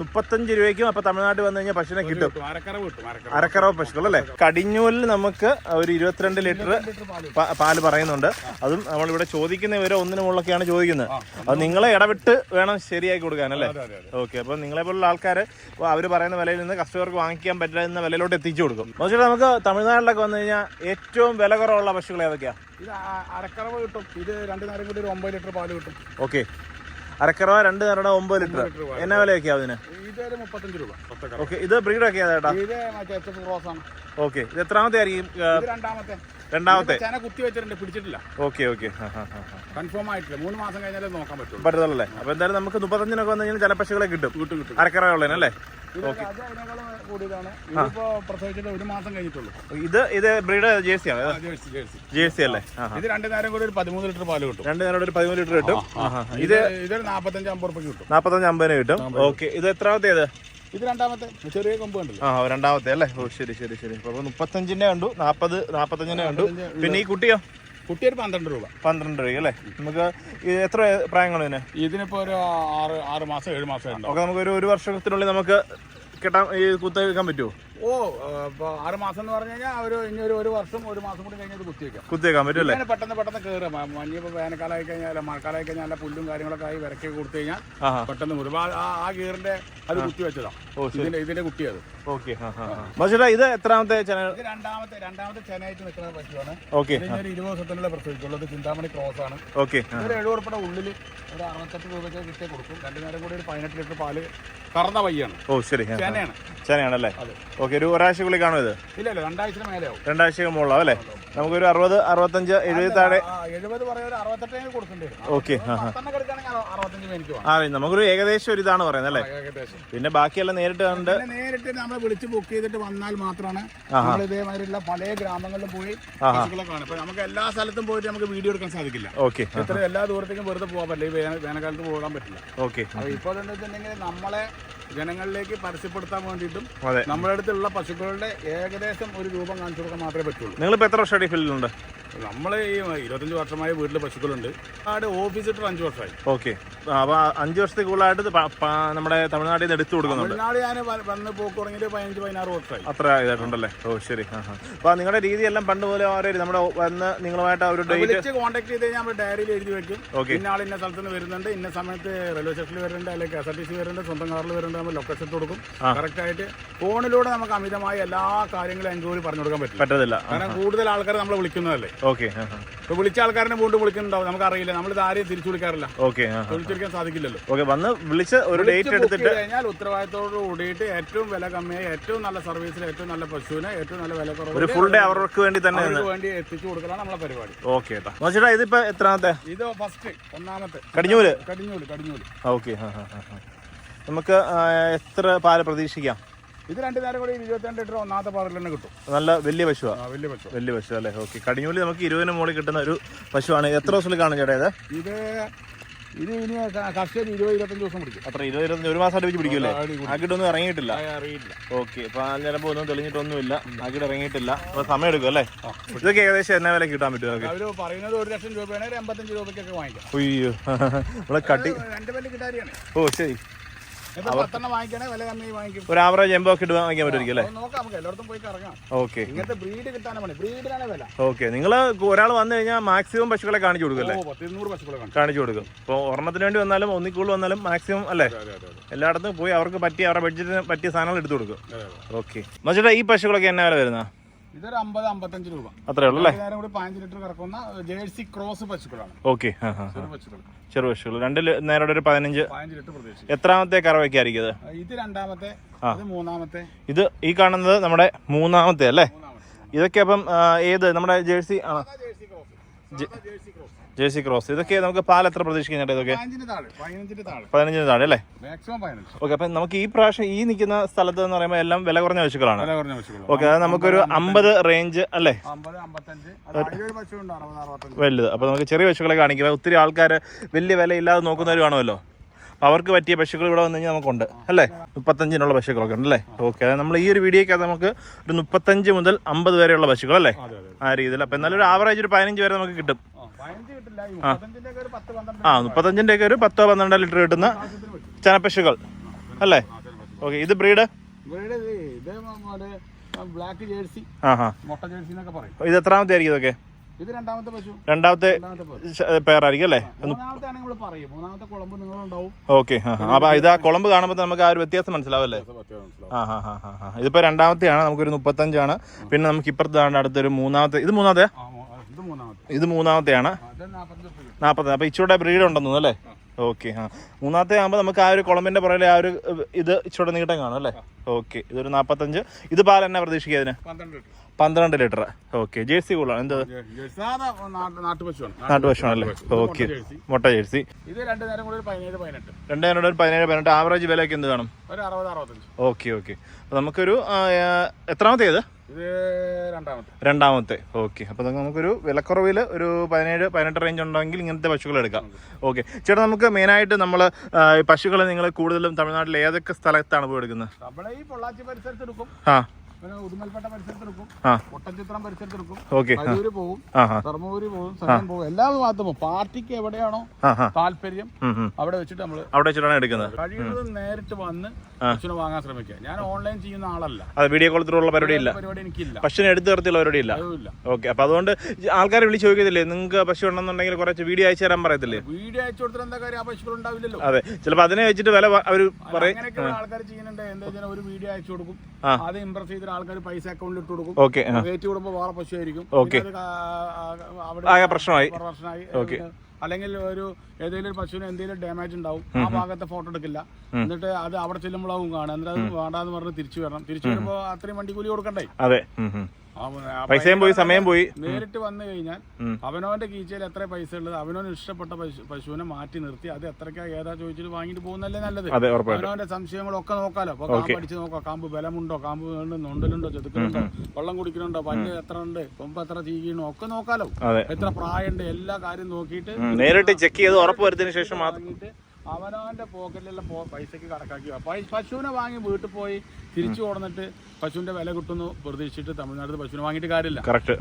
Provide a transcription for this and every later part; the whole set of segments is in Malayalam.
മുപ്പത്തഞ്ച് രൂപയ്ക്കും അപ്പൊ തമിഴ്നാട്ടിൽ വന്നു കഴിഞ്ഞാൽ പശുവിനെ കിട്ടും. അരക്കറവ് പശുക്കൾ അല്ലേ? കടിഞ്ഞൂലിൽ നമുക്ക് ഒരു ഇരുപത്തിരണ്ട് ലിറ്റർ പാൽ പറയുന്നുണ്ട്. അതും നമ്മളിവിടെ ചോദിക്കുന്ന ഇവരെ ഒന്നിനു മുകളിലൊക്കെയാണ് ചോദിക്കുന്നത്. അത് നിങ്ങളെ ഇടവിട്ട് വേണം ശരിയാക്കി കൊടുക്കാൻ അല്ലേ? ഓക്കെ അപ്പൊ നിങ്ങളെ പോലുള്ള ആൾക്കാർ അവർ പറയുന്ന വിലയിൽ നിന്ന് കസ്റ്റമർക്ക് വാങ്ങിക്കാൻ പറ്റുന്ന വിലയിലോട്ട് എത്തിച്ചു കൊടുക്കും. പക്ഷേ നമുക്ക് തമിഴ്നാട്ടിലൊക്കെ വന്നു കഴിഞ്ഞാൽ ഏറ്റവും വില കുറവുള്ള പശുക്കൾ ഏതൊക്കെയാ? ഇത് അരക്കറവ് കിട്ടും. ഇത് രണ്ട് നേരം കൂടി ഒരു ഒമ്പത് ലിറ്റർ പാൽ കിട്ടും. ഓക്കെ. അരക്കറവ രണ്ട് നേരുടെ ഒമ്പത് ലിറ്റർ. എന്നാ വിലയൊക്കെയാ അതിന്? ഓക്കെ ഇത് ബ്രീഡൊക്കെ ആണ് ഓക്കെ ഇത് എത്രാമത്തെ ആയിരിക്കും രണ്ടാമത്തെ. രണ്ടാമത്തെ ചേന കുത്തി വെച്ചിട്ടുണ്ട്. പിടിച്ചിട്ടില്ല. Okay okay. കൺഫേം ആയിട്ടില്ല. മൂന്ന് മാസം കഴിഞ്ഞാലേ നോക്കാൻ പറ്റുള്ളൂ. പറ്റത്തുള്ളല്ലേ? അപ്പൊ എന്തായാലും നമുക്ക് മുപ്പത്തഞ്ചിനൊക്കെ വന്നു കഴിഞ്ഞാൽ ചില കിട്ടും. കിട്ടും കിട്ടും. ഇത് ഇത് ഇത് ബ്രീഡ് ജേഴ്സി ആണ് ജേഴ്സി അല്ലേ? ഇത് രണ്ട് നേരം കൂടി ഒരു പതിമൂന്ന് ലിറ്റർ പാൽ കിട്ടും. രണ്ട് നേരം ഒരു പതിമൂന്ന് ലിറ്റർ കിട്ടും. ഇത് ഇതൊരു നാപ്പത്തഞ്ച് അമ്പത് രൂപ കിട്ടും. നാപ്പത്തഞ്ച് അമ്പതിന് കിട്ടും. ഓക്കെ. ഇത് എത്രാമത്തേത്? ഇത് രണ്ടാമത്തെ. ചെറിയ കൊമ്പ് കണ്ടല്ലോ? ആ രണ്ടാമത്തെ അല്ലേ? ഓ ശരി ശരി ശരി. അപ്പൊ മുപ്പത്തഞ്ചിന്റെ കണ്ടു. നാപ്പത് നാപ്പത്തഞ്ചിന്റെ കണ്ടു. പിന്നെ ഈ കുട്ടിയോ? കുട്ടി ഒരു പന്ത്രണ്ട് രൂപ. പന്ത്രണ്ട് രൂപ അല്ലേ? നമുക്ക് എത്ര പ്രായങ്ങൾ ഇതിന്? ഇതിനിപ്പോ ഒരു ആറ് ആറ് മാസം ഏഴ് മാസം ഒക്കെ നമുക്ക് ഒരു ഒരു വർഷത്തിനുള്ളിൽ നമുക്ക് കിട്ടാൻ ഈ കുത്ത വെക്കാൻ പറ്റുമോ? ഓ ഇപ്പൊ ആറ് മാസം എന്ന് പറഞ്ഞു കഴിഞ്ഞാൽ ഒരു ഇനി ഒരു ഒരു വർഷം ഒരു മാസം കൂടി കഴിഞ്ഞത് കുത്തിവെക്കാം. കുത്തിവെക്കാൻ പറ്റും അല്ലേ? ഇങ്ങനെ പെട്ടെന്ന് പെട്ടെന്ന് കയറുക മഞ്ഞ ഇപ്പൊ വേനൽക്കാലമായി കഴിഞ്ഞാൽ മഴക്കാലമായി കഴിഞ്ഞാൽ നല്ല പുല്ലും കാര്യങ്ങളൊക്കെ ആയി വിരക്കി കൊടുത്തു കഴിഞ്ഞാൽ പെട്ടെന്ന് മുറിവ്. ആ- ഗീറിന്റെ അത് കുത്തി വെച്ചതാ. ഇതിന്റെ ഇതിന്റെ കുട്ടി അത് ഓക്കെ പക്ഷേ ഇത് എത്രാമത്തെ ഇത് രണ്ടാമത്തെ രണ്ടാമത്തെ ചെനയായിട്ട് നിൽക്കുന്ന പശുവാണ്. ഓക്കെ ഒരു ഇരുപത് ദിവസത്തിനുള്ള പ്രസവിച്ചുള്ളത് ചിന്താമണി ക്രോസ് ആണ്. ഓക്കെ ഒരു എഴുപത് ഉള്ളിൽ ഒരു അറുപത്തെട്ട് രൂപയ്ക്ക് കിട്ടിയ കൊടുക്കും. രണ്ടു നേരം കൂടി ഒരു പതിനെട്ട് ലിറ്റർ പാൽ കറന്ന വയ്യാണ് ഓ ശരി. ചെനയാണ്. ചെനയാണല്ലേ? അതെ. ഓക്കെ ഒരു ഒരാഴ്ചക്കുള്ളിൽ കാണും ഇത്? രണ്ടാഴ്ച മുകളിലാവും അല്ലേ? നമുക്കൊരു അറുപത് അറുപത്തഞ്ച് എഴുപത് താഴെ ഓക്കെ ആ നമുക്കൊരു ഏകദേശം ഒരു ഇതാണ് പറയുന്നത് അല്ലേ? പിന്നെ ബാക്കിയെല്ലാം നേരിട്ട് കണ്ട് നേരിട്ട് നമ്മൾ വിളിച്ച് ബുക്ക് ചെയ്തിട്ട് വന്നാൽ മാത്രമാണ് നമ്മൾ ഇതേമാതിരിയുള്ള പല ഗ്രാമങ്ങളിലും പോയി കാണും ഇപ്പൊ നമുക്ക് എല്ലാ സ്ഥലത്തും പോയിട്ട് നമുക്ക് വീഡിയോ എടുക്കാൻ സാധിക്കില്ല. ഓക്കെ ഇത്ര എല്ലാ ദൂരത്തേക്കും വെറുതെ പോകാൻ പറ്റില്ല. ഈ വേന- വേനൽക്കാലത്ത് പോകാൻ പറ്റില്ല. ഓക്കെ അപ്പൊ ഇപ്പോൾ എന്താ വെച്ചിട്ടുണ്ടെങ്കിൽ നമ്മളെ ജനങ്ങളിലേക്ക് പരസ്യപ്പെടുത്താൻ വേണ്ടിയിട്ടും നമ്മുടെ അടുത്തുള്ള പശുക്കളുടെ ഏകദേശം ഒരു രൂപം കാണിച്ചു കൊടുക്കാൻ മാത്രമേ പറ്റുള്ളൂ. നിങ്ങളിപ്പോൾ എത്ര വർഷമായിട്ട് ഫീൽഡിലുണ്ട്? നമ്മൾ ഈ ഇരുപത്തഞ്ച് വർഷമായി വീട്ടിൽ പശുക്കളുണ്ട്. ആട് ഓഫീസ് ഇട്ട് അഞ്ച് വർഷമായി ഓക്കെ. അപ്പൊ അഞ്ച് വർഷത്തിൽ കൂടുതലായിട്ട് നമ്മുടെ തമിഴ്നാട്ടിൽ നിന്ന് എടുത്തു കൊടുക്കുന്നുണ്ട്. തമിഴ്നാട് ഞാൻ വന്ന് പോക്ക് തുടങ്ങിയിട്ട് പതിനഞ്ച് പതിനാറ് വർഷമായി അത്ര ഇതായിട്ടുണ്ടല്ലേ? ഓ ശരി. അപ്പോൾ നിങ്ങളുടെ രീതിയെല്ലാം പണ്ട് പോലെ ആരും നമ്മുടെ വന്ന് നിങ്ങളുമായിട്ട് അവരുടെ ഒരു ഡേറ്റ് കോൺടാക്ട് ചെയ്ത് കഴിഞ്ഞാൽ നമ്മൾ ഡയറിയിൽ എഴുതി വെക്കും. ഇന്ന ആൾ ഇന്ന സ്ഥലത്ത് നിന്ന് വരുന്നുണ്ട്. ഇന്ന സമയത്ത് റെയിൽവേ സ്റ്റേഷനിൽ വരുന്നുണ്ട്. അല്ലെങ്കിൽ K S R T C വരുന്നുണ്ട്. സ്വന്തം കാറിൽ വരുന്നുണ്ട്. നമ്മൾ ലൊക്കേഷൻ കൊടുക്കും. കറക്റ്റ് ആയിട്ട് ഫോണിലൂടെ നമുക്ക് അമിതമായ എല്ലാ കാര്യങ്ങളും എൻക്വയറി പറഞ്ഞു കൊടുക്കാൻ പറ്റും പറ്റത്തില്ല. കാരണം കൂടുതൽ ആൾക്കാർ നമ്മൾ വിളിക്കുന്നതല്ലേ? ഓക്കെ ഇപ്പൊ വിളിച്ച ആൾക്കാരനെ വീണ്ടും വിളിക്കുന്നുണ്ടാവും. നമുക്ക് അറിയില്ല നമ്മൾ ഇത് ആരെയും തിരിച്ചു വിളിക്കാറില്ല. ഓക്കെ തിരിച്ചു വിളിച്ചിരിക്കാൻ സാധിക്കില്ലല്ലോ. ഓക്കെ വന്ന് വിളിച്ച് ഒരു ഡേറ്റ് എടുത്തിട്ട് കഴിഞ്ഞാൽ ഉത്തരവാദിത്തോട് കൂടിയിട്ട് ഏറ്റവും വില കമ്മിയായി ഏറ്റവും നല്ല സർവീസിൽ ഏറ്റവും നല്ല പശുവിനെ ഏറ്റവും നല്ല വില ഒരു കുറവ് ഫുൾ ഡേ അവർക്ക് വേണ്ടി തന്നെ വേണ്ടി എത്തിച്ചു കൊടുക്കലാണ് നമ്മളെ പരിപാടി. ഓക്കെ ചേട്ടാ ഇതിപ്പോ എത്രാമത്തെ? ഇത് ഫസ്റ്റ് ഒന്നാമത്തെ. കടിഞ്ഞൂൽ? കടിഞ്ഞൂൽ കടിഞ്ഞൂൽ. ഓക്കെ നമുക്ക് എത്ര പാൽ പ്രതീക്ഷിക്കാം? ഇത് രണ്ടു നേരം കൂടി ഇരുപത്തിരണ്ട് ലിറ്റർ ഒന്നാമത്തെ പാറിൽ തന്നെ കിട്ടും. നല്ല വലിയ പശുവാണ് വലിയ പശു വലിയ പശു അല്ലേ? ഓക്കെ കടിഞ്ഞൂലി നമുക്ക് ഇരുപതിന് മുകളിൽ കിട്ടുന്ന ഒരു പശുവാണ്. എത്ര ദിവസത്തിൽ കാണും ചേട്ടാ ഇത്? ഇത് ഇത് ഇനി കർഷകർ ഇരുപത് ഇരുപത്തഞ്ച് ദിവസം പിടിക്കും. അത്ര ഇരുപത് ഇരുപത്തഞ്ച് ഒരു മാസം അടുപ്പിച്ച് പിടിക്കുമല്ലേ അടി കൂടി. ഇറങ്ങിയിട്ടില്ല. അറിയില്ല ഓക്കെ അപ്പൊ ചിലപ്പോ ഒന്നും തെളിഞ്ഞിട്ടൊന്നുമില്ല. ആക്കിട്ട് ഇറങ്ങിയിട്ടില്ല. അപ്പൊ സമയം എടുക്കും അല്ലേ? ഇതൊക്കെ ഏകദേശം എന്നാ വില കിട്ടാൻ പറ്റും അവർ പറയുന്നത് ഒരു ലക്ഷം രൂപയാണ് എൺപത്തഞ്ച് രൂപയ്ക്കൊക്കെ വാങ്ങിക്കാം. അയ്യോ. നമ്മളെ കട്ടി രണ്ടു രണ്ട് കിട്ടാറിയാണ് ഓ ശരി. ഒരു ആവറേജ് എംബോ ഒക്കെ ഇട്ട് വാങ്ങിക്കാൻ പറ്റുമായിരിക്കും അല്ലേ? ഓക്കെ. ഓക്കെ. നിങ്ങൾ ഒരാൾ വന്നു കഴിഞ്ഞാൽ മാക്സിമം പശുക്കളെ കാണിച്ചു കൊടുക്കല്ലേ കാണിച്ചു കൊടുക്കും. ഇപ്പോൾ ഒരെണ്ണത്തിന് വേണ്ടി വന്നാലും ഒന്നിൽ വന്നാലും മാക്സിമം അല്ലേ? എല്ലായിടത്തും പോയി അവർക്ക് പറ്റിയ അവരുടെ ബഡ്ജറ്റിന് പറ്റിയ സാധനങ്ങൾ എടുത്തു കൊടുക്കും. ഓക്കെ. മച്ചേട്ടാ ഈ പശുക്കളൊക്കെ എന്നാ വരെ വരുന്ന? ഇതൊരു അമ്പത് അമ്പത്തഞ്ച് രൂപ. അത്രേ ഉള്ളൂ അല്ലേ? നേരം കൂടി പതിനഞ്ച് ലിറ്റർ കറക്കുന്ന ജേഴ്സി ക്രോസ് പശുക്കളാണ്. ഓക്കെ. ആ ആ ചെറു പശുക്കൾ രണ്ട് നേരോടെ ഒരു പതിനഞ്ച്. പതിനഞ്ച് ലിറ്റർ പ്രതീക്ഷിക്കും. എത്രാമത്തെ കറവയ്ക്കായിരിക്കും ഇത്? ഇത് രണ്ടാമത്തെ. ഇത് മൂന്നാമത്തെ. ഇത് ഈ കാണുന്നത് നമ്മുടെ മൂന്നാമത്തെ അല്ലേ? ഇതൊക്കെ അപ്പം ഏത്? നമ്മുടെ ജേഴ്സി ആ. സാധാ ജേഴ്സി ക്രോസ്. ഇതൊക്കെ നമുക്ക് പാൽ എത്ര പ്രതീക്ഷിക്കാൻ ചേട്ടാ ഇതൊക്കെ പതിനഞ്ചിന് താഴെ അല്ലേ? ഓക്കെ അപ്പൊ നമുക്ക് ഈ പ്രാവശ്യം ഈ നിൽക്കുന്ന സ്ഥലത്ത് എന്ന് പറയുമ്പോൾ എല്ലാം വില കുറഞ്ഞ പശുക്കളാണ്. വില ഓക്കെ അതായത് നമുക്കൊരു അമ്പത് റേഞ്ച് അല്ലേ? വലുത്. അപ്പൊ നമുക്ക് ചെറിയ പശുക്കളെ കാണിക്കുക ഒത്തിരി ആൾക്കാര് വലിയ വിലയില്ലാതെ നോക്കുന്നവർ കാണുമല്ലോ. അവർക്ക് പറ്റിയ പശുക്കൾ ഇവിടെ വന്നു കഴിഞ്ഞാൽ നമുക്കുണ്ട് അല്ലേ? മുപ്പത്തഞ്ചിനുള്ള പശുക്കളൊക്കെ ഉണ്ട് അല്ലേ ഓക്കെ അതായത് നമ്മൾ ഈ ഒരു വീഡിയോക്കകത്ത് നമുക്ക് ഒരു മുപ്പത്തഞ്ച് മുതൽ അമ്പത് വരെയുള്ള പശുക്കൾ അല്ലേ? ആ രീതിയിൽ. അപ്പൊ എന്നാലും ഒരു ആവറേജ് ഒരു പതിനഞ്ച് വരെ നമുക്ക് കിട്ടും. ആ, മുപ്പത്തഞ്ചിന്റെ ഒക്കെ ഒരു പത്തോ പന്ത്രണ്ടോ ലിറ്റർ കിട്ടുന്ന ചനപ്പശുക്കൾ അല്ലേ? ഓക്കെ ഇത് ബ്രീഡ്? ഇത് എത്രാമത്തെ ആയിരിക്കും ഇതൊക്കെ? ഇത് രണ്ടാമത്തെ പശു. രണ്ടാമത്തെ അല്ലേ? മൂന്നാമത്തെ ആണെങ്കിൽ നമ്മൾ പറയും മൂന്നാമത്തെ കുളമ്പ് നിങ്ങളുണ്ടാവും. ഓക്കെ അപ്പൊ ഇത് ആ കുളമ്പ് കാണുമ്പോൾ നമുക്ക് ആ ഒരു വ്യത്യാസം മനസ്സിലാവല്ലേ? ആ ഹാ ഹാ ഹാ ഹാ ഇതിപ്പോൾ രണ്ടാമത്തെയാണ് നമുക്കൊരു മുപ്പത്തഞ്ചാണ്. പിന്നെ നമുക്ക് ഇപ്പുറത്താണ് അടുത്തൊരു മൂന്നാമത്തെ. ഇത് മൂന്നാമത്തെ ആ, ഇത് മൂന്നാമത്തെ. ഇത് മൂന്നാമത്തെയാണ്. ആ, അപ്പൊ ഇച്ചിരൂടെ ബ്രീഡ് ഉണ്ടെന്നു അല്ലേ? ഓക്കെ ആ മൂന്നാമത്തെ ആകുമ്പോൾ നമുക്ക് ആ ഒരു കുളമ്പിന്റെ പുറകിലെ ആ ഒരു ഇത് ഇച്ചിരി നീട്ടം കാണും അല്ലേ? ഓക്കെ ഇതൊരു നാൽപ്പത്തഞ്ച് ഇത് പാൽ എന്നാ പ്രതീക്ഷിക്കുക അതിന് പന്ത്രണ്ട് ലിറ്റർ. ഓക്കെ ജേഴ്സി കൂളാണ് എന്ത്? നാട്ടുപശുവാണല്ലേ ഓക്കെ മുട്ട ജേഴ്സി. ഇത് രണ്ടു നേരം കൂടി ഒരു പതിനേഴ് പതിനെട്ട്. രണ്ട് നേരം ഒരു പതിനേഴ് പതിനെട്ട്. ആവറേജ് വിലയൊക്കെ എന്ത് കാണും? ഓക്കെ ഓക്കെ അപ്പോൾ നമുക്കൊരു ആ, രണ്ടാമത്തെ. രണ്ടാമത്തെ. ഓക്കെ അപ്പോൾ നമുക്കൊരു വിലക്കുറവിൽ ഒരു പതിനേഴ് പതിനെട്ട് റേഞ്ച് ഉണ്ടെങ്കിൽ ഇങ്ങനത്തെ പശുക്കൾ എടുക്കാം. ഓക്കെ ചേട്ടാ നമുക്ക് മെയിനായിട്ട് നമ്മൾ പശുക്കളെ നിങ്ങൾ കൂടുതലും തമിഴ്നാട്ടിൽ ഏതൊക്കെ സ്ഥലത്താണ് പോയി എടുക്കുന്നത്? നമ്മളെ ഈ പൊള്ളാച്ചി പരിസരത്ത് എടുക്കും. ആ. പിന്നെ ഉടുമൽപേട്ട പരിസരത്ത് എടുക്കും ആ. ഒട്ടച്ചിത്രം പരിസരത്ത് എടുക്കും ഓക്കെ. ആ. കരൂര് പോകും ധർമ്മപുരി പോകും സത്യം പോകും എല്ലാ ഭാഗത്തും പാർട്ടിക്ക് എവിടെയാണോ താല്പര്യം. അവിടെ വെച്ചിട്ട് നമ്മൾ അവിടെ വെച്ചിട്ടാണ് എടുക്കുന്നത്. കഴിയുന്നതും നേരിട്ട് വന്ന് പശുവിനെ വാങ്ങാൻ ശ്രമിക്കുക. ഞാൻ ഓൺലൈൻ ചെയ്യുന്ന ആളല്ല. അത് വീഡിയോ കോൾ ത്രൂ ഉള്ള പരിപാടി ഇല്ല പരിപാടി എനിക്കില്ല. പശുവിനെ എടുത്തു നിർത്തിയുള്ള പരിപാടി ഇല്ല ഓക്കെ. അപ്പോൾ അതുകൊണ്ട് ആൾക്കാരെ വിളിച്ചു ചോദിക്കത്തില്ലേ? നിങ്ങൾക്ക് പശു ഉണ്ടെന്നുണ്ടെങ്കിൽ കുറച്ച് വീഡിയോ അയച്ചു തരാൻ പറയത്തില്ലേ? വീഡിയോ അയച്ചു കൊടുത്താൽ എന്താ കാര്യം? ആ പശുക്കൾ ഉണ്ടാവില്ലല്ലോ. അതെ. ചിലപ്പോൾ അതിനെ വെച്ചിട്ട് വില അവർ പറയും. ആൾക്കാർ ചെയ്യുന്നുണ്ട്. എന്താ ഒരു വീഡിയോ അയച്ചു കൊടുക്കും. അത് ഇമ്പ്രസ് ചെയ്തിട്ട് ആൾക്കാർ പൈസ അക്കൗണ്ടിൽ ഇട്ട് കൊടുക്കും. ഓക്കെ റേറ്റ് കൂടുമ്പോൾ വേറെ പശു ആയിരിക്കും ഓക്കെ. അവിടെ പ്രശ്നമായി. പ്രശ്നമായി. ഓക്കെ. അല്ലെങ്കിൽ ഒരു ഏതെങ്കിലും ഒരു പശുവിന് എന്തെങ്കിലും ഡാമേജ് ഉണ്ടാവും ആ ഭാഗത്തെ ഫോട്ടോ എടുക്കില്ല. എന്നിട്ട് അത് അവിടെ ചെല്ലുമ്പോഴാവും കാണുക. എന്നിട്ട് അത് വേണ്ടാന്ന് പറഞ്ഞ് തിരിച്ചു വരണം. തിരിച്ചു വരുമ്പോൾ അത്രയും വണ്ടി കൂലി കൊടുക്കണ്ടേ? അതെ. പൈസയും പോയി സമയം പോയി. നേരിട്ട് വന്നു കഴിഞ്ഞാൽ. അവനവന്റെ കീച്ചയിൽ എത്ര പൈസ ഉള്ളത് അവനവന് ഇഷ്ടപ്പെട്ട പശു പശുവിനെ മാറ്റി നിർത്തി അത് എത്രക്കാ ഏതാ ചോദിച്ചിട്ട് വാങ്ങിട്ട് പോകുന്നല്ലേ നല്ലത്. അവനവന്റെ സംശയങ്ങളൊക്കെ നോക്കാലോ. അപ്പൊ കാമ്പ് അടിച്ച് നോക്കാം കാമ്പ് ബലമുണ്ടോ കാമ്പ് നൊണ്ടലുണ്ടോ ചെതുക്കുന്നുണ്ടോ വെള്ളം കുടിക്കണുണ്ടോ പല്ല് എത്ര ഉണ്ട് കൊമ്പ് എത്ര ചീകണോ ഒക്കെ നോക്കാലോ. എത്ര പ്രായമുണ്ട് എല്ലാ കാര്യം നോക്കിയിട്ട് നേരിട്ട് ചെക്ക് ചെയ്ത് ഉറപ്പ് വരുത്തിന് ശേഷം മാത്രം. അവനവന്റെ പോക്കറ്റിലുള്ള പോ- പൈസക്ക് കണക്കാക്കി. പശുവിനെ വാങ്ങി വീട്ടിൽ പോയി തിരിച്ചു കൊടുന്നിട്ട് പശുവിന്റെ വില കിട്ടുന്നു പ്രതീക്ഷിച്ചിട്ട് തമിഴ്നാട്ടിൽ പശുവിനെ വാങ്ങിയിട്ട് കാര്യമില്ല.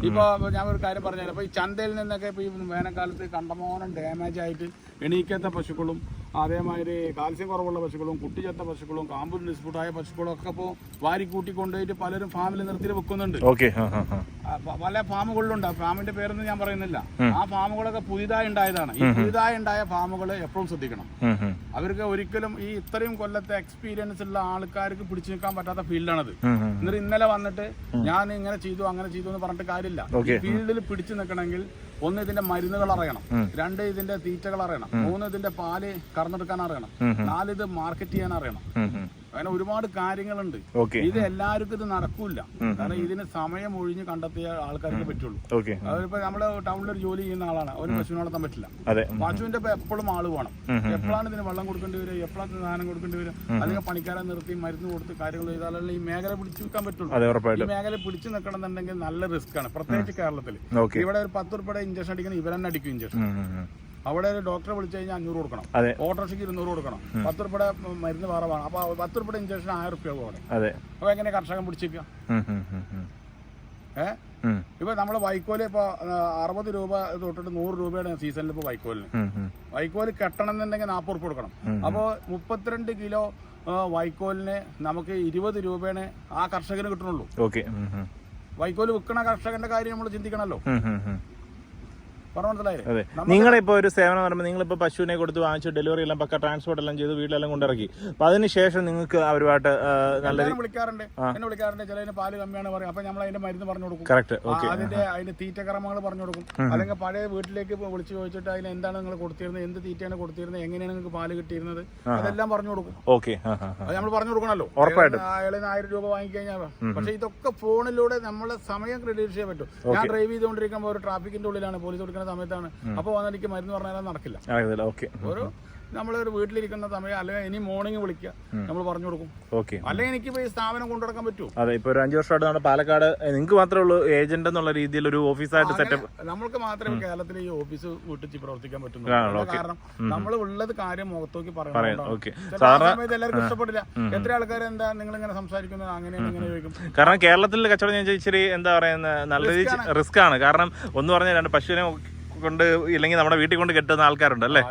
ഇപ്പൊ ഞാൻ ഒരു കാര്യം പറഞ്ഞു ഇപ്പൊ ഈ ചന്തയിൽ നിന്നൊക്കെ ഇപ്പൊ ഈ വേനൽക്കാലത്ത് കണ്ടമോനം ഡാമേജ് ആയിട്ട് എണീക്കാത്ത പശുക്കളും അതേമാതിരി കാൽസ്യം കുറവുള്ള പശുക്കളും കുട്ടിച്ചത്ത പശുക്കളും കാമ്പുൽ ഡിസ്പ്യൂട്ടായ പശുക്കളും ഒക്കെ ഇപ്പോൾ വാരി കൂട്ടി കൊണ്ടുപോയിട്ട് പലരും ഫാമിൽ നിർത്തി വെക്കുന്നുണ്ട്. പല ഫാമുകളിലുണ്ട്. ഫാമിന്റെ പേരൊന്നും ഞാൻ പറയുന്നില്ല. ആ ഫാമുകളൊക്കെ പുതിയതായി ഉണ്ടായതാണ്. ഈ പുതിയതായി ഉണ്ടായ ഫാമുകൾ എപ്പോഴും ശ്രദ്ധിക്കണം. അവർക്ക് ഒരിക്കലും ഈ ഇത്രയും കൊല്ലത്തെ എക്സ്പീരിയൻസ് ഉള്ള ആൾക്കാർക്ക് പിടിച്ചു നിൽക്കാൻ പറ്റാത്ത ഫീൽഡാണത്. എന്നിട്ട് ഇന്നലെ വന്നിട്ട് ഞാൻ ഇങ്ങനെ ചെയ്തു അങ്ങനെ ചെയ്തു എന്ന് പറഞ്ഞിട്ട് കാര്യമില്ല. ഫീൽഡിൽ പിടിച്ചു നിൽക്കണമെങ്കിൽ ഒന്ന് ഇതിന്റെ മരുന്നുകൾ അറിയണം. രണ്ട് ഇതിന്റെ തീറ്റകൾ അറിയണം. മൂന്ന് ഇതിന്റെ പാൽ കറന്നെടുക്കാൻ അറിയണം. നാല് ഇത് മാർക്കറ്റ് ചെയ്യാൻ അറിയണം. അങ്ങനെ ഒരുപാട് കാര്യങ്ങളുണ്ട്. ഇത് എല്ലാവർക്കും ഇത് നടക്കൂല. കാരണം ഇതിന് സമയം ഒഴിഞ്ഞ് കണ്ടെത്തിയ ആൾക്കാർക്ക് പറ്റുള്ളൂ. അതിപ്പോ നമ്മൾ ടൗണിൽ ഒരു ജോലി ചെയ്യുന്ന ആളാണ്. ഒരു പശുവിനെ വളർത്താൻ പറ്റില്ല. പശുവിന്റെ ഇപ്പൊ എപ്പോഴും ആൾ വേണം. എപ്പോഴാണ് ഇതിന് വെള്ളം കൊടുക്കേണ്ടി വരിക? എപ്പോഴാണ് സാധനം കൊടുക്കേണ്ടി വരിക? അല്ലെങ്കിൽ പണിക്കാരെ നിർത്തി മരുന്ന് കൊടുത്ത് കാര്യങ്ങൾ ചെയ്താലല്ലേ ഈ മേഖല പിടിച്ചു വെക്കാൻ പറ്റുള്ളൂ. ഈ മേഖല പിടിച്ചു നിൽക്കണമെന്നുണ്ടെങ്കിൽ നല്ല റിസ്ക് ആണ്. പ്രത്യേകിച്ച് കേരളത്തിൽ ഇവിടെ ഒരു പത്ത് ഉറുപ്പയുടെ ഇഞ്ചക്ഷൻ അടിക്കുന്ന ഇവരെന്നെ അടിക്കും ഇഞ്ചക്ഷൻ. അവിടെ ഒരു ഡോക്ടറെ വിളിച്ചു കഴിഞ്ഞാൽ അഞ്ഞൂറ് കൊടുക്കണം. ഓട്ടോറിക്ഷയ്ക്ക് ഇരുന്നൂറ് കൊടുക്കണം. പത്ത് ഉറുപ്പയുടെ മരുന്ന് വേറെ വേണം. അപ്പൊ പത്ത് ഉറുപ്പയുടെ ഇഞ്ചക്ഷൻ ആയിരം റുപ്യ അതെ. അപ്പൊ എങ്ങനെ കർഷകൻ പിടിച്ചിരിക്ക. ഏഹ് ഇപ്പൊ നമ്മൾ വൈക്കോൽ ഇപ്പൊ അറുപത് രൂപ തൊട്ടിട്ട് നൂറ് രൂപയുടെ സീസണിൽ ഇപ്പൊ വൈക്കോലിന്. വൈക്കോൽ കെട്ടണം എന്നുണ്ടെങ്കിൽ നാൽപ്പത് റുപ്യ കൊടുക്കണം അപ്പോൾ മുപ്പത്തിരണ്ട് കിലോ വൈക്കോലിന് നമുക്ക് ഇരുപത് രൂപയാണ് ആ കർഷകന് കിട്ടണുള്ളൂ. വൈക്കോൽ വിൽക്കണ കർഷകന്റെ കാര്യം നമ്മൾ ചിന്തിക്കണമല്ലോ അതെ. നിങ്ങളിപ്പോൾ ഒരു സേവനം പറയുമ്പോൾ നിങ്ങളിപ്പോൾ പശുവിനെ കൊടുത്ത് വാങ്ങിച്ച് ഡെലിവറി എല്ലാം പക്ക ട്രാൻസ്പോർട്ട് എല്ലാം ചെയ്ത് വീട്ടിലെല്ലാം കൊണ്ടിറക്കി. അപ്പൊ അതിനുശേഷം നിങ്ങൾക്ക് അവരുമായിട്ട് നല്ല വിളിക്കാറുണ്ട്. എന്നെ വിളിക്കാറുണ്ട്. ചില പാൽ കമ്മിയാണ് പറയും. അപ്പൊ നമ്മൾ അതിന്റെ മരുന്ന് പറഞ്ഞു കൊടുക്കും. കറക്റ്റ് ഓക്കെ അതിന്റെ അതിന്റെ തീറ്റ ക്രമങ്ങൾ പറഞ്ഞു കൊടുക്കും. അല്ലെങ്കിൽ പഴയ വീട്ടിലേക്ക് വിളിച്ചു ചോദിച്ചിട്ട് അതിന് എന്താണ് നിങ്ങൾ കൊടുത്തിരുന്നത്? എന്ത് തീറ്റയാണ് കൊടുത്തിരുന്നത്? എങ്ങനെയാണ് നിങ്ങൾക്ക് പാൽ കിട്ടിയിരുന്നത്? അതെല്ലാം പറഞ്ഞു കൊടുക്കും. ഓക്കെ. അത് നമ്മൾ പറഞ്ഞു കൊടുക്കണല്ലോ ഉറപ്പായിട്ടും. അയാളിൽ ആയിരം രൂപ വാങ്ങിക്കഴിഞ്ഞാൽ പക്ഷെ ഇതൊക്കെ ഫോണിലൂടെ നമ്മളെ സമയം ക്രെഡിറ്റ് ചെയ്യാൻ പറ്റും. ഞാൻ ഡ്രൈവ് ചെയ്തുകൊണ്ടിരിക്കുമ്പോൾ ഒരു ട്രാഫിക്കിന്റെ ഉള്ളിലാണ്. പോലീസ് കൊടുക്കുന്ന സമയത്താണ്. അപ്പോൾ വന്നാൽ എനിക്ക് മരുന്ന് പറഞ്ഞാൽ നടക്കില്ല. ഓക്കെ. ഒരു നമ്മളൊരു വീട്ടിലിരിക്കുന്ന സമയം അല്ലെങ്കിൽ ഇനി മോർണിംഗ് വിളിക്കുക. നമ്മൾ പറഞ്ഞു കൊടുക്കും. ഓക്കെ. അല്ലെങ്കിൽ എനിക്ക് ഈ സ്ഥാപനം കൊണ്ടുനടക്കാൻ പറ്റുമോ? അതെ ഇപ്പോൾ ഒരു അഞ്ച് വർഷമായിട്ട് നമ്മുടെ പാലക്കാട് നിങ്ങൾക്ക് മാത്രമേ ഉള്ളൂ ഏജന്റ് എന്നുള്ള രീതിയിൽ ഒരു ഓഫീസായിട്ട് സെറ്റപ്പ് നമ്മൾക്ക് മാത്രമേ കേരളത്തിൽ ഈ ഓഫീസ് വീട്ടിൽ പ്രവർത്തിക്കാൻ പറ്റുന്നുള്ളൂ. പറ്റുള്ളൂ കാരണം നമ്മൾ ഉള്ളത് കാര്യം മുഖത്തോക്കി പറയുന്നത് എല്ലാവർക്കും ഇഷ്ടപ്പെടില്ല. എത്ര ആൾക്കാർ എന്താ നിങ്ങൾ ഇങ്ങനെ സംസാരിക്കുന്നത്? അങ്ങനെ ഇങ്ങനെ ചോദിക്കും. കാരണം കേരളത്തിൽ കച്ചവടം ഞാൻ ഇച്ചിരി എന്താ പറയുന്നത് നല്ല രീതി റിസ്ക് ആണ്. കാരണം ഒന്ന് പറഞ്ഞാൽ രണ്ട് പശുവിനെ കൊണ്ട് ഇല്ലെങ്കിൽ നമ്മുടെ വീട്ടിൽ കൊണ്ട് കെട്ടുന്ന ആൾക്കാരുണ്ട് അല്ലേ?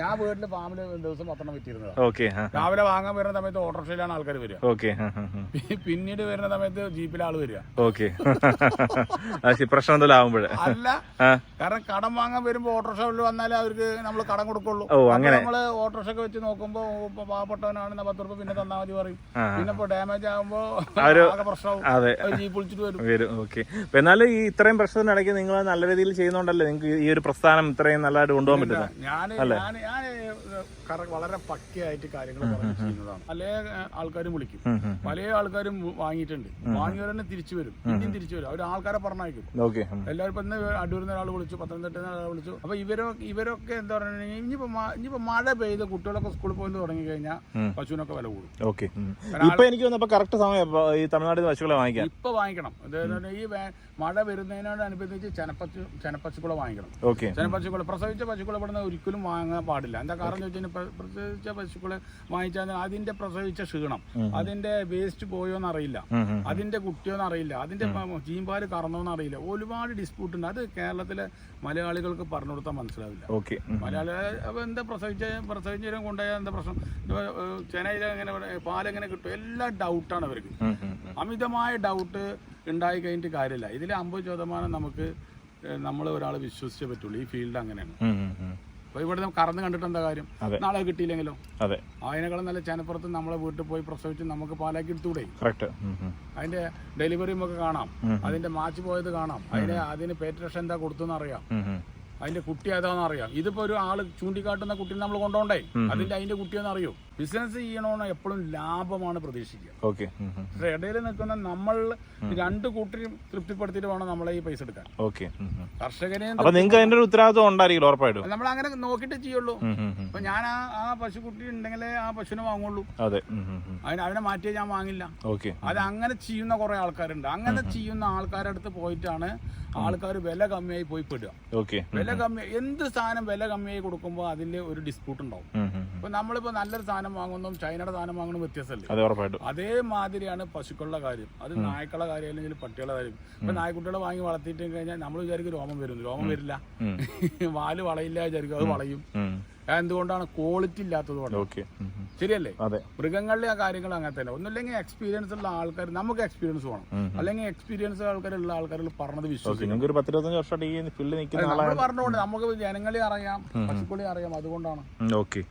ഞാൻ വീട്ടിൽ ഫാമിൽ ദിവസം പത്തെണ്ണം വിറ്റിരുന്നത്. ഓക്കെ രാവിലെ വാങ്ങാൻ വരുന്ന സമയത്ത് ഓട്ടോറിക്ഷയിലാണ് ആൾക്കാർ വരിക. ഓക്കെ പിന്നീട് വരുന്ന സമയത്ത് ജീപ്പിൽ ആൾ വരിക. ഓക്കെ. പ്രശ്നം എന്തെങ്കിലും ആവുമ്പോഴേ. അല്ല കാരണം കടം വാങ്ങാൻ വരുമ്പോ ഓട്ടോറിക്ഷ വന്നാലേ അവർക്ക് നമ്മൾ കടം കൊടുക്കുള്ളൂ. ഓ, അങ്ങനെ. നമ്മൾ ഓട്ടോറിക്ഷ ഒക്കെ വെച്ച് നോക്കുമ്പോ പാവപ്പെട്ടവനാണ് പത്ത് റുപ്യ പിന്നെ തന്നാ മതി പറയും. പിന്നെ ഇപ്പൊ ഡാമേജ് ആകുമ്പോ പ്രശ്നമാവും അതെ. ജീപ്പ് വിളിച്ചിട്ട് വരും. വരും ഓക്കെ. എന്നാലും ഈ ഇത്രയും പ്രശ്നത്തിനിടയ്ക്ക് നിങ്ങൾ നല്ല രീതിയിൽ ചെയ്യുന്നോണ്ടല്ലേ നിങ്ങൾക്ക് ഈ ഒരു പ്രസ്ഥാനം ഇത്രയും നല്ലതായിട്ട് കൊണ്ടുപോകാൻ പറ്റുന്നത്? ഞാൻ ഞാൻ ഞാൻ വളരെ പക്കയായിട്ട് കാര്യങ്ങൾ പറഞ്ഞു ചെയ്യുന്നതാണ്. പല ആൾക്കാരും വിളിക്കും. പല ആൾക്കാരും വാങ്ങിയിട്ടുണ്ട്. വാങ്ങിയവർ തന്നെ തിരിച്ചു വരും. പിന്നെയും തിരിച്ചു വരും. അവർ ആൾക്കാരെ പറഞ്ഞയക്കും. ഓക്കെ എല്ലാവരും ഇപ്പൊ ഇന്ന് അടൂരിൽ നിന്ന് ഒരാൾ വിളിച്ചു പത്തനംതിട്ട ഒരാൾ വിളിച്ചു. അപ്പൊ ഇവരൊക്കെ ഇവരൊക്കെ എന്താ പറയുക ഇനിയിപ്പോ ഇനിയിപ്പോ മഴ പെയ്ത് കുട്ടികളൊക്കെ സ്കൂളിൽ പോയി തുടങ്ങി കഴിഞ്ഞാൽ പശുവിനൊക്കെ വില കൂടും. ഓക്കെ ഇപ്പൊ എനിക്ക് തോന്നുന്നു കറക്റ്റ് സമയം ഈ തമിഴ്നാട്ടിൽ പശുക്കളെ വാങ്ങിക്കാം ഇപ്പൊ വാങ്ങിക്കണം. ഈ മഴ വരുന്നതിനോടനുബന്ധിച്ച് ചെനപ്പശു ചെനപ്പശുക്കളെ വാങ്ങിക്കണം. ഓക്കെ. പശുക്കൾ പ്രസവിച്ച പശുക്കളെ നിന്ന് ഒരിക്കലും വാങ്ങാൻ പാടില്ല. എന്താ കാരണം എന്ന് വെച്ചാൽ പ്ര- പ്രസവിച്ച പശുക്കളെ വാങ്ങിച്ചാൽ അതിന്റെ പ്രസവിച്ച ക്ഷീണം അതിന്റെ വേസ്റ്റ് പോയോന്ന് അറിയില്ല അതിന്റെ കുട്ടിയോന്ന് അറിയില്ല അതിന്റെ ചീമ്പാൽ കറന്നോന്ന് അറിയില്ല ഒരുപാട് ഡിസ്പ്യൂട്ട് ഉണ്ട്. അത് കേരളത്തിലെ മലയാളികൾക്ക് പറഞ്ഞു കൊടുത്താൽ മനസ്സിലാവില്ല. ഓക്കെ. മലയാളി എന്താ പ്രസവിച്ച പ്രസവിച്ച കൊണ്ടുപോയാൽ എന്താ പ്രശ്നം? ചെനയിലെങ്ങനെ പാലെങ്ങനെ കിട്ടും? എല്ലാ ഡൗട്ടാണ് അവർക്ക്. അമിതമായ ഡൗട്ട് ഉണ്ടായി കഴിഞ്ഞിട്ട് കാര്യമില്ല. ഇതിൽ അമ്പത് ശതമാനം നമുക്ക് നമ്മൾ ഒരാൾ വിശ്വസിച്ചേ പറ്റുള്ളൂ. ഈ ഫീൽഡ് അങ്ങനെയാണ്. അപ്പൊ ഇവിടെ നമുക്ക് കറന്ന് കണ്ടിട്ട് എന്താ കാര്യം? നാളെ കിട്ടിയില്ലെങ്കിലോ? അതെ. അതിനേക്കാളും നല്ല ചനപ്പുറത്ത് നമ്മളെ വീട്ടിൽ പോയി പ്രസവിച്ച് നമുക്ക് പാലാക്കി എടുത്തൂടെ കറക്റ്റ്. അതിന്റെ ഡെലിവറി നമുക്ക് കാണാം. അതിന്റെ മാച്ച് പോയത് കാണാം. അതിന് അതിന് പേറ്ററേഷൻ എന്താ കൊടുത്തെന്ന് അറിയാം. അതിന്റെ കുട്ടി ഏതാണെന്ന് അറിയാം. ഇതിപ്പോ ഒരു ആൾ ചൂണ്ടിക്കാട്ടുന്ന കുട്ടീനെ നമ്മൾ കൊണ്ടുപോണ്ടേ അതിന്റെ അതിന്റെ കുട്ടിയെന്ന് അറിയോ? ബിസിനസ് ചെയ്യണമെന്ന് എപ്പോഴും ലാഭമാണ് പ്രതീക്ഷിക്കുക. ഓക്കെ. പക്ഷെ ഇടയിൽ നിൽക്കുന്ന നമ്മൾ രണ്ട് കൂട്ടരും തൃപ്തിപ്പെടുത്തിയിട്ട് വേണം നമ്മളെ ഈ പൈസ എടുക്കാൻ. ഓക്കെ. കർഷകനെ നിങ്ങൾക്ക് അതിന്റെ ഒരു ഉത്തരവാദിത്വം ഉണ്ടായിരിക്കും ഉറപ്പായിട്ടും? നമ്മൾ അങ്ങനെ നോക്കിട്ട് ചെയ്യുള്ളൂ. അപ്പൊ ഞാൻ ആ ആ പശുക്കുട്ടി ഉണ്ടെങ്കിലേ ആ പശുവിനെ വാങ്ങുള്ളൂ. അതെ. അതിന് അവനെ മാറ്റിയേ ഞാൻ വാങ്ങില്ല. ഓക്കെ. അത് അങ്ങനെ ചെയ്യുന്ന കുറെ ആൾക്കാരുണ്ട്. അങ്ങനെ ചെയ്യുന്ന ആൾക്കാരുടെ അടുത്ത് പോയിട്ടാണ് ആൾക്കാർ വില കമ്മിയായി പോയി പെടുക. ഓക്കെ. വില കമ്മി എന്ത് സാധനം വില കമ്മിയായി കൊടുക്കുമ്പോൾ അതിന്റെ ഒരു ഡിസ്പ്യൂട്ട് ഉണ്ടാവും. അപ്പൊ. ഇപ്പൊ നമ്മളിപ്പോ നല്ലൊരു സാധനം വാങ്ങുന്നതും ചൈനയുടെ സാധനം വാങ്ങുന്നതും ഉറപ്പായിട്ടും. അതേമാതിരിയാണ് പശുക്കളുടെ കാര്യം. അത് നായ്ക്കളുടെ കാര്യം അല്ലെങ്കിൽ പട്ടികളുടെ കാര്യം. ഇപ്പൊ നായ്ക്കുട്ടികളെ വാങ്ങി വളർത്തിയിട്ട് കഴിഞ്ഞാൽ നമ്മൾ വിചാരിക്കും രോമം വരും രോമം വരില്ല. വാൽ വളയില്ല വിചാരിക്കും അത് വളയും. എന്തുകൊണ്ടാണ് ക്വാളിറ്റി ഇല്ലാത്തത് കൊണ്ട്. ശരിയല്ലേ? അതെ. മൃഗങ്ങളുടെ ആ കാര്യങ്ങൾ അങ്ങനെ തന്നെ. ഒന്നുമില്ലെങ്കിൽ എക്സ്പീരിയൻസ് ഉള്ള ആൾക്കാർ നമുക്ക് എക്സ്പീരിയൻസ് വേണം. അല്ലെങ്കിൽ എക്സ്പീരിയൻസ് ആൾക്കാരുള്ള ആൾക്കാരുള്ള പറഞ്ഞത് വിശ്വസിക്കും പറഞ്ഞുകൊണ്ട് നമുക്ക് ജനങ്ങളെ അറിയാം പശുക്കളെ അറിയാം. അതുകൊണ്ടാണ്. ഓക്കെ